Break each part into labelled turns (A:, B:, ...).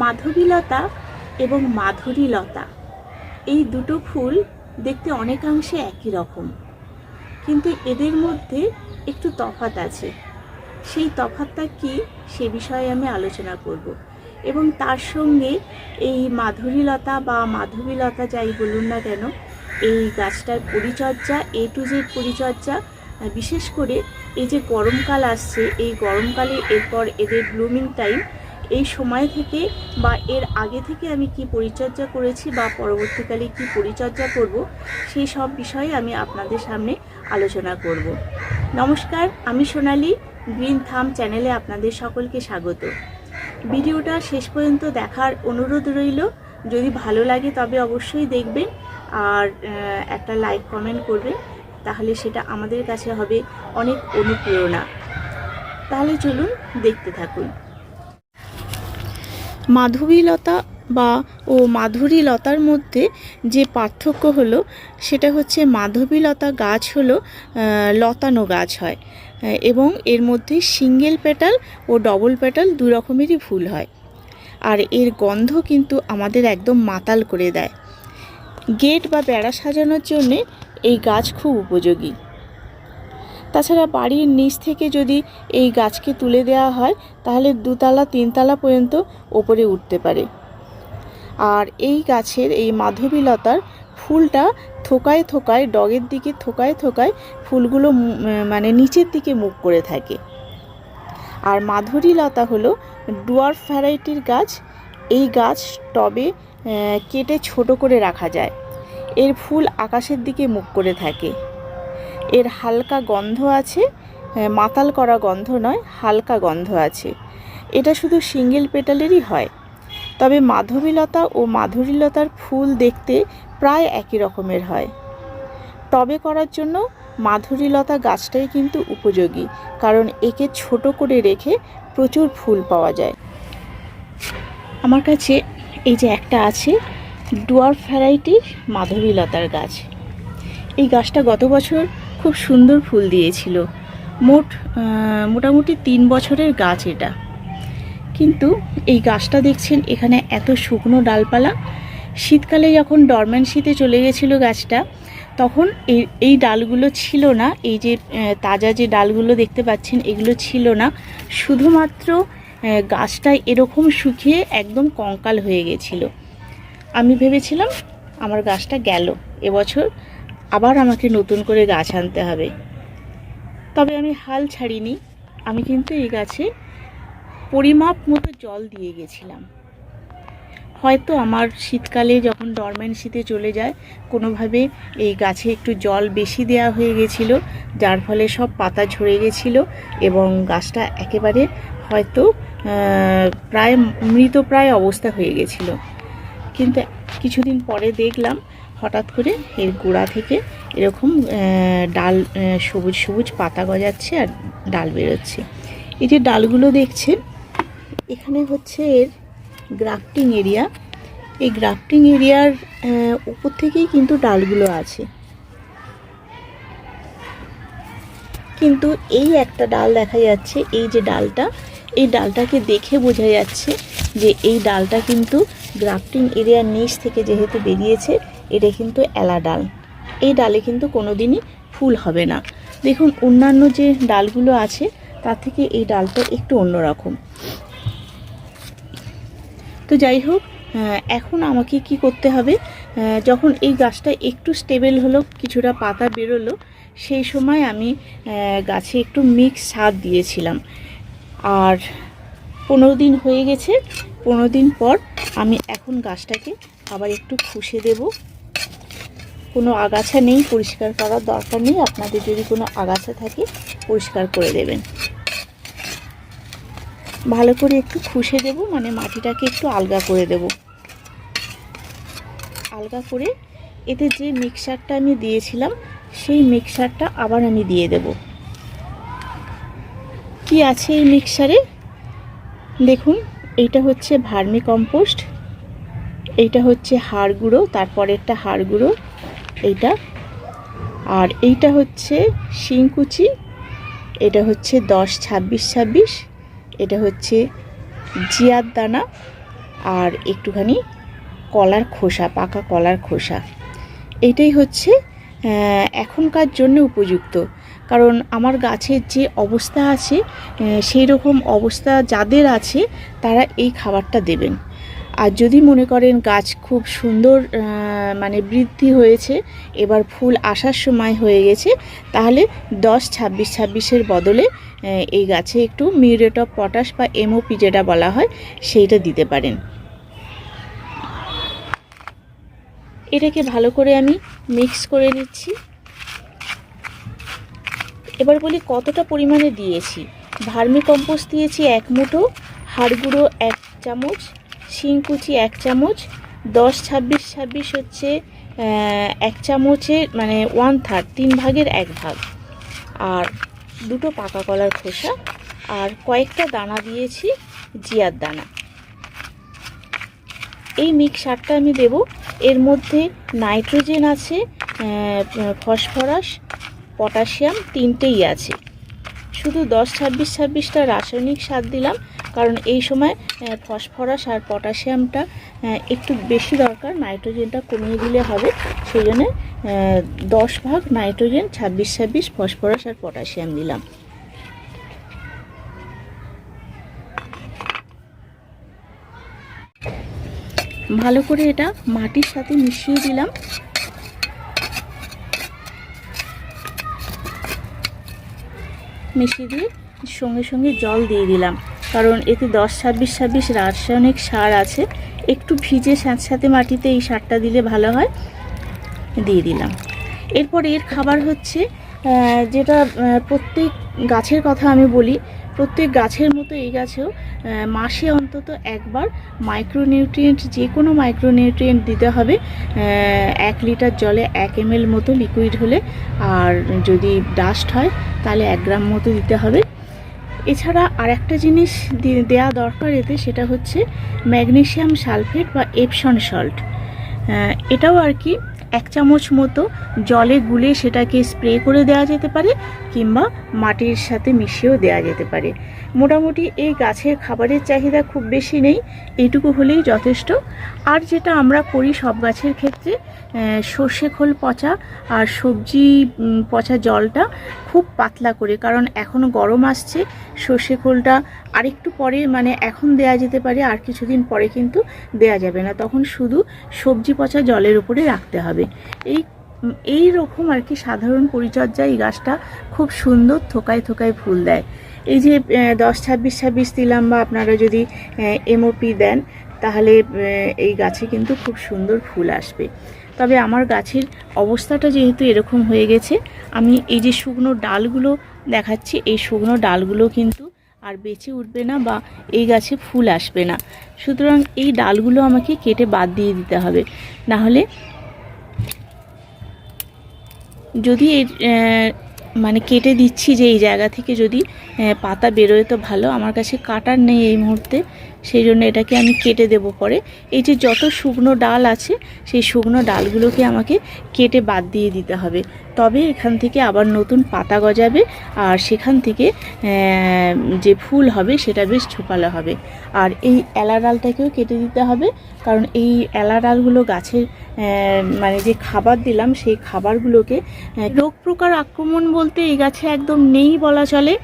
A: মাধবীলতা এবং মাধুরীলতা। এই দুটো ফুল দেখতে অনেকাংশে একই রকম। কিন্তু এদের মধ্যে একটু তফাত আছে। সেই তফাতটা কি সে বিষয়ে আমি আলোচনা করব। এবং তার সঙ্গে এই মাধুরীলতা বা মাধবীলতা যাই বলুন না কেন, এই গাছটার পরিচর্যা এ টু জেড পরিচর্যা, বিশেষ করে এই যে গরমকাল আসছে, এই গরমকালে এরপর এদের ব্লুমিং টাইম এই সময় থেকে বা এর আগে থেকে আমি কি পরিচর্যা করেছি বা পরবর্তীকালে কি পরিচর্যা করব সেই সব বিষয়ে আমি আপনাদের সামনে আলোচনা করব। নমস্কার, আমি সোনালি, গ্রিন থাম চ্যানেলে আপনাদের সকলকে স্বাগত। ভিডিওটা শেষ পর্যন্ত দেখার অনুরোধ রইল। যদি ভালো লাগে তবে অবশ্যই দেখবেন আর একটা লাইক কমেন্ট করবেন, তাহলে সেটা আমাদের কাছে হবে অনেক অনুপ্রেরণা। তাহলে চলুন দেখতে থাকুন। মাধবীলতা বা ও মাধুরীলতার মধ্যে যে পার্থক্য হলো, সেটা হচ্ছে মাধবীলতা গাছ হলো লতানো গাছ হয় এবং এর মধ্যে সিঙ্গেল পেটাল ও ডবল পেটাল দু রকমেরই ফুল হয়। আর এর গন্ধ কিন্তু আমাদের একদম মাতাল করে দেয়। গেট বা বেড়া সাজানোর জন্যে এই গাছ খুব উপযোগী। তাছাড়া বাড়ির নিচ থেকে যদি এই গাছকে তুলে দেওয়া হয়, তাহলে দুতলা, তিনতলা পর্যন্ত ওপরে উঠতে পারে। আর এই গাছের, এই মাধবীলতার ফুলটা থোকায় থোকায়, ডগের দিকে থোকায় থোকায় ফুলগুলো মানে নিচের দিকে মুখ করে থাকে। আর মাধুরীলতা হলো ডুয়ার্ফ ভ্যারাইটির গাছ। এই গাছ টবে কেটে ছোট করে রাখা যায়। এর ফুল আকাশের দিকে মুখ করে থাকে। এর হালকা গন্ধ আছে মাতাল করা গন্ধ নয়, হালকা গন্ধ আছে। এটা শুধু সিঙ্গেল পেটালেরই হয়। তবে মাধবীলতা ও মাধুরীলতার ফুল দেখতে প্রায় একই রকমের হয়। টবে করার জন্য মাধুরীলতা গাছটাই কিন্তু উপযোগী, কারণ একে ছোট করে রেখে প্রচুর ফুল পাওয়া যায়। আমার কাছে এই যে একটা আছে ডুয়ার ভ্যারাইটির মাধবীলতার গাছ। এই গাছটা গত বছর খুব সুন্দর ফুল দিয়েছিল। মোট মোটামুটি তিন বছরের গাছ এটা। কিন্তু এই গাছটা দেখছেন এখানে এত শুকনো ডালপালা। শীতকালে যখন ডরম্যান্সিতে চলে গেছিল গাছটা, তখন এই এই ডালগুলো ছিল না। এই যে তাজা যে ডালগুলো দেখতে পাচ্ছেন এগুলো ছিল না। শুধুমাত্র গাছটা এরকম শুকিয়ে একদম কঙ্কাল হয়ে গেছিল। আমি ভেবেছিলাম আমার গাছটা গেল। এবছর আবার আমাকে নতুন করে গাছ আনতে হবে। তবে আমি হাল ছাড়িনি। আমি কিন্তু এই গাছে পরিমাপ মতো জল দিয়ে গেছিলাম। হয়তো আমার শীতকালে যখন ডরমেন্সিতে চলে যায়, কোনোভাবে এই গাছে একটু জল বেশি দেওয়া হয়ে গেছিল, যার ফলে সব পাতা ঝরে গেছিল এবং গাছটা একেবারে হয়তো প্রায় মৃতপ্রায় অবস্থা হয়ে গেছিল। কিন্তু কিছুদিন পরে দেখলাম হঠাৎ করে এর গোড়া থেকে এরকম ডাল সবুজ সবুজ পাতা গজাচ্ছে আর ডাল বেরোচ্ছে। এই যে ডালগুলো দেখছেন, এখানে হচ্ছে এর গ্রাফটিং এরিয়া। এই গ্রাফটিং এরিয়ার উপর থেকেই কিন্তু ডালগুলো আছে। কিন্তু এই একটা ডাল দেখা যাচ্ছে, এই যে ডালটা, এই ডালটাকে দেখে বোঝা যাচ্ছে যে এই ডালটা কিন্তু গ্রাফটিং এরিয়ার নিচ থেকে যেহেতু বেরিয়েছে এটা কিন্তু এলা ডাল। এই ডালে কিন্তু কোনোদিনই ফুল হবে না। দেখুন, অন্যান্য যে ডালগুলো আছে, তার থেকে এই ডালটা একটু অন্যরকম। তো যাই হোক এখন আমাকে কি করতে হবে? যখন এই গাছটা একটু স্টেবল হলো, কিছুটা পাতা বেরোলো, সেই সময় আমি গাছে একটু মিক্স সার দিয়েছিলাম। আর পনেরো দিন হয়ে গেছে, পনেরো দিন পর আমি এখন গাছটাকে আবার একটু খুশে দেব। কোনো আগাছা নেই, পরিষ্কার করার দরকার নেই। আপনাদের যদি কোনো আগাছা থাকে, পরিষ্কার করে দেবেন। ভালো করে একটু খুশে দেব মানে মাটিটাকে একটু আলগা করে দেব। আলগা করে এতে যে মিক্সারটা আমি দিয়েছিলাম, সেই মিক্সারটা আবার আমি দিয়ে দেব। কি আছে এই মিক্সারে? দেখুন, এইটা হচ্ছে ভার্মি কম্পোস্ট, এইটা হচ্ছে হাড় গুঁড়ো, তারপরেরটা হাড় গুঁড়ো। এইটা। আর এইটা হচ্ছে শিংকুচি, এটা হচ্ছে দশ ছাব্বিশ ছাব্বিশ, এটা হচ্ছে জিয়ার দানা, আর একটুখানি কলার খোসা, পাকা কলার খোসা। এটাই হচ্ছে এখনকার জন্য উপযুক্ত। কারণ আমার গাছের যে অবস্থা আছে সেই রকম অবস্থা যাদের আছে, তারা এই খাবারটা দেবেন। আর যদি মনে করেন গাছ খুব সুন্দর মানে বৃদ্ধি হয়েছে, এবার ফুল আসার সময় হয়ে গেছে, তাহলে দশ ছাব্বিশ ছাব্বিশের বদলে এই গাছে একটু মিউরেট অফ পটাশ বা এমওপি যেটা বলা হয়, সেইটা দিতে পারেন। এটাকে ভালো করে আমি মিক্স করে নিচ্ছি। এবার বলি কতটা পরিমাণে দিয়েছি? ভার্মি কম্পোস্ট দিয়েছি এক মুঠো হাড় গুঁড়ো এক চামচ শিংকুচি এক চামচ, দশ ছাব্বিশ ছাব্বিশ হচ্ছে এক চামচের মানে ওয়ান থার্ড তিন ভাগের এক ভাগ। আর দুটো পাকা কলার খোসা আর কয়েকটা দানা দিয়েছি, জিয়ার দানা। এই মিক্সারটা আমি দেব। এর মধ্যে নাইট্রোজেন আছে ফসফরাস, পটাশিয়াম তিনটেই আছে। শুধু দশ ছাব্বিশ ছাব্বিশটা রাসায়নিক সার দিলাম কারণ এই সময় ফসফরাস আর পটাশিয়ামটা একটু বেশি দরকার, নাইট্রোজেনটা কমিয়ে দিলে হবে। সেই জন্যে দশ ভাগ নাইট্রোজেন, ছাব্বিশ ছাব্বিশ ফসফরাস আর পটাশিয়াম দিলাম। ভালো করে এটা মাটির সাথে মিশিয়ে দিলাম। মিশিয়ে দিয়ে সঙ্গে সঙ্গে জল দিয়ে দিলাম। কারণ এতে দশ, ছাব্বিশ ছাব্বিশ রাসায়নিক সার আছে। একটু ভিজে সাথে মাটিতে এই সারটা দিলে ভালো হয়। দিয়ে দিলাম। এরপর এর খাবার হচ্ছে যেটা প্রত্যেক গাছের কথা আমি বলি, প্রত্যেক গাছের মতো এই গাছেও মাসে অন্তত একবার মাইক্রোনিউট্রিয়েন্ট যে কোনো মাইক্রোনিউট্রিয়েন্ট দিতে হবে। এক লিটার জলে এক এম মতো লিকুইড হলে, আর যদি ডাস্ট হয়, তাহলে এক গ্রাম মতো দিতে হবে। এছাড়া আর একটা জিনিস দেয়া দরকার এতে, সেটা হচ্ছে ম্যাগনেশিয়াম সালফেট বা এপসন সল্ট। এটাও আর কি এক চামচ মতো জলে গুলে সেটাকে স্প্রে করে দেওয়া যেতে পারে কিংবা মাটির সাথে মিশিয়েও দেওয়া যেতে পারে। মোটামুটি এই গাছের খাবারের চাহিদা খুব বেশি নেই, এইটুকু হলেই যথেষ্ট। আর যেটা আমরা করি সব গাছের ক্ষেত্রে সর্ষে খোল পচা আর সবজি পচা জলটা খুব পাতলা করে, কারণ এখনও গরম আসছে। সর্ষে খোলটা আরেকটু পরে মানে এখন দেয়া যেতে পারে, আর কিছুদিন পরে কিন্তু দেয়া যাবে না। তখন শুধু সবজি পচা জলের উপরে রাখতে হবে। এই এই রকম আর কি সাধারণ পরিচর্যা এই গাছটা খুব সুন্দর থোকায় থোকায় ফুল দেয়। এই যে দশ, ছাব্বিশ ছাব্বিশ দিলাম বা আপনারা যদি এমওপি দেন, তাহলে এই গাছে কিন্তু খুব সুন্দর ফুল আসবে। তবে আমার গাছের অবস্থাটা যেহেতু এরকম হয়ে গেছে, আমি এই যে শুকনো ডালগুলো দেখাচ্ছি, এই শুকনো ডালগুলো কিন্তু আর বেঁচে উঠবে না বা এই গাছে ফুল আসবে না। সুতরাং এই ডালগুলো আমাকে কেটে বাদ দিয়ে দিতে হবে। না হলে যদি মানে কেটে দিচ্ছি যে এই জায়গা থেকে যদি পাতা বেরোয় তো ভালো, আমার কাছে কাটার নেই এই মুহূর্তে, সেই জন্য এটাকে আমি কেটে দেব পরে। এই যে যত শুকনো ডাল আছে, সেই শুকনো ডালগুলোকে আমাকে কেটে বাদ দিয়ে দিতে হবে। তবে এখান থেকে আবার নতুন পাতা গজাবে, আর সেখান থেকে যে ফুল হবে, সেটা বেশ ছোপালো হবে। আর এই এলা ডালটাকেও কেটে দিতে হবে, কারণ এই এলা ডালগুলো গাছের মানে যে খাবার দিলাম, সেই খাবারগুলোকে রোগ প্রকার আক্রমণ বলতে এই গাছে একদম নেই বলা চলে।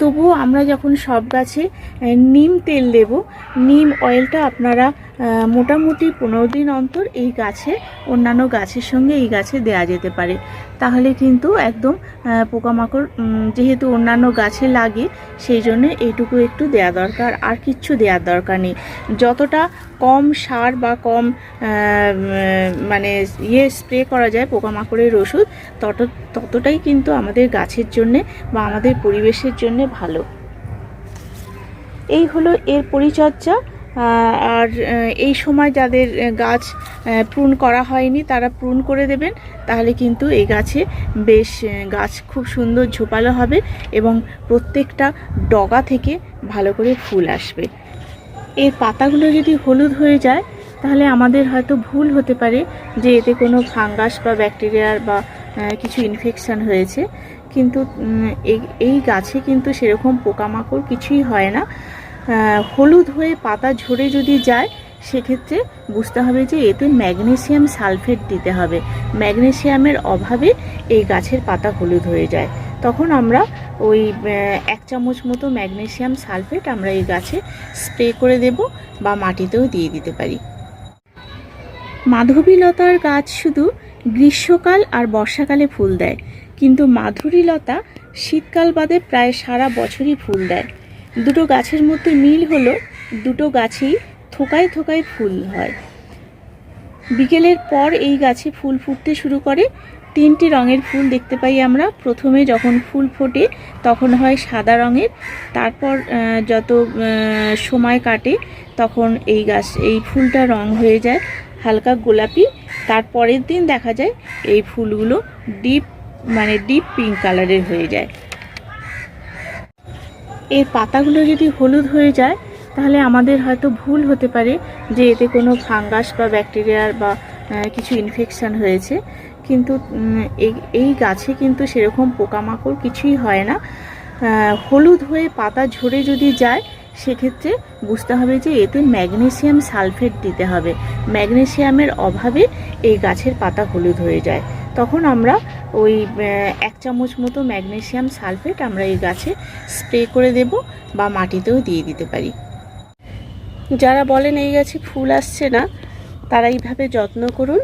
A: তবুও আমরা যখন সব গাছে নিম তেল দেব, নিম অয়েলটা আপনারা মোটামুটি পনেরো দিন অন্তর এই গাছে, অন্যান্য গাছের সঙ্গে এই গাছে দেয়া যেতে পারে। তাহলে কিন্তু একদম পোকামাকড় যেহেতু অন্যান্য গাছে লাগে, সেই জন্য এইটুকু একটু দেয়া দরকার। আর কিচ্ছু দেওয়ার দরকার নেই। যতটা কম সার বা কম মানে ইয়ে স্প্রে করা যায় পোকামাকড়ের ওষুধ, তত, ততটাই কিন্তু আমাদের গাছের জন্যে বা আমাদের পরিবেশের জন্যে ভালো। এই হলো এর পরিচর্যা। আর এই সময় যাদের গাছ প্রুন করা হয়নি, তারা প্রুন করে দেবেন। তাহলে কিন্তু এই গাছে বেশ গাছ খুব সুন্দর ঝোপালো হবে এবং প্রত্যেকটা ডগা থেকে ভালো করে ফুল আসবে। এর পাতাগুলো যদি হলুদ হয়ে যায়, তাহলে আমাদের হয়তো ভুল হতে পারে যে এতে কোনো ফাঙ্গাস বা ব্যাকটেরিয়ার বা কিছু ইনফেকশান হয়েছে। কিন্তু এই গাছে কিন্তু সেরকম পোকামাকড় কিছুই হয় না। হলুদ হয়ে পাতা ঝরে যদি যায়, সেক্ষেত্রে বুঝতে হবে যে এতে ম্যাগনেসিয়াম সালফেট দিতে হবে। ম্যাগনেসিয়ামের অভাবে এই গাছের পাতা হলুদ হয়ে যায়। তখন আমরা ওই এক চামচ মতো ম্যাগনেসিয়াম সালফেট আমরা এই গাছে স্প্রে করে দেব বা মাটিতেও দিয়ে দিতে পারি। মাধবীলতার গাছ শুধু গ্রীষ্মকাল আর বর্ষাকালে ফুল দেয়, কিন্তু মাধুরীলতা শীতকাল বাদে প্রায় সারা বছরই ফুল দেয়। দুটো গাছের মধ্যে মিল হলো দুটো গাছেই থোকায় থোকায় ফুল হয়। বিকেলের পর এই গাছে ফুল ফুটতে শুরু করে। তিনটি রঙের ফুল দেখতে পাই আমরা। প্রথমে যখন ফুল ফোটে, তখন হয় সাদা রঙের। তারপর যত সময় কাটে, তখন এই গাছ, এই ফুলটা রং হয়ে যায় হালকা গোলাপি। তারপরের দিন দেখা যায় এই ফুলগুলো ডিপ মানে ডিপ পিঙ্ক কালারের হয়ে যায়। এর পাতাগুলো যদি হলুদ হয়ে যায়, তাহলে আমাদের হয়তো ভুল হতে পারে যে এতে কোনো ফাঙ্গাস বা ব্যাকটেরিয়ার বা কিছু ইনফেকশান হয়েছে। কিন্তু এই গাছে কিন্তু সেরকম পোকামাকড় কিছুই হয় না। হলুদ হয়ে পাতা ঝরে যদি যায়, সেক্ষেত্রে বুঝতে হবে যে এতে ম্যাগনেসিয়াম সালফেট দিতে হবে। ম্যাগনেসিয়ামের অভাবে এই গাছের পাতা হলুদ হয়ে যায়। তখন আমরা ওই এক চামচ মতো ম্যাগনেশিয়াম সালফেট আমরা এই গাছে স্প্রে করে দেব বা মাটিতেও দিয়ে দিতে পারি।
B: যারা বলেন এই গাছে ফুল আসছে না, তারা এইভাবে যত্ন করুন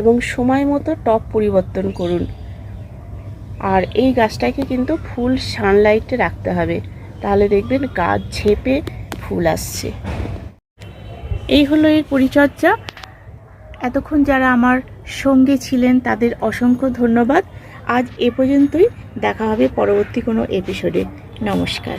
B: এবং সময় মতো টপ পরিবর্তন করুন। আর এই গাছটাকে কিন্তু ফুল সানলাইটে রাখতে হবে। তাহলে দেখবেন গাছ ঝেপে ফুল আসছে।
A: এই হলো এর পরিচর্যা। এতক্ষণ যারা আমার সঙ্গে ছিলেন তাদের অসংখ্য ধন্যবাদ। আজ এ পর্যন্তই। দেখা হবে পরবর্তী কোনো এপিসোডে নমস্কার।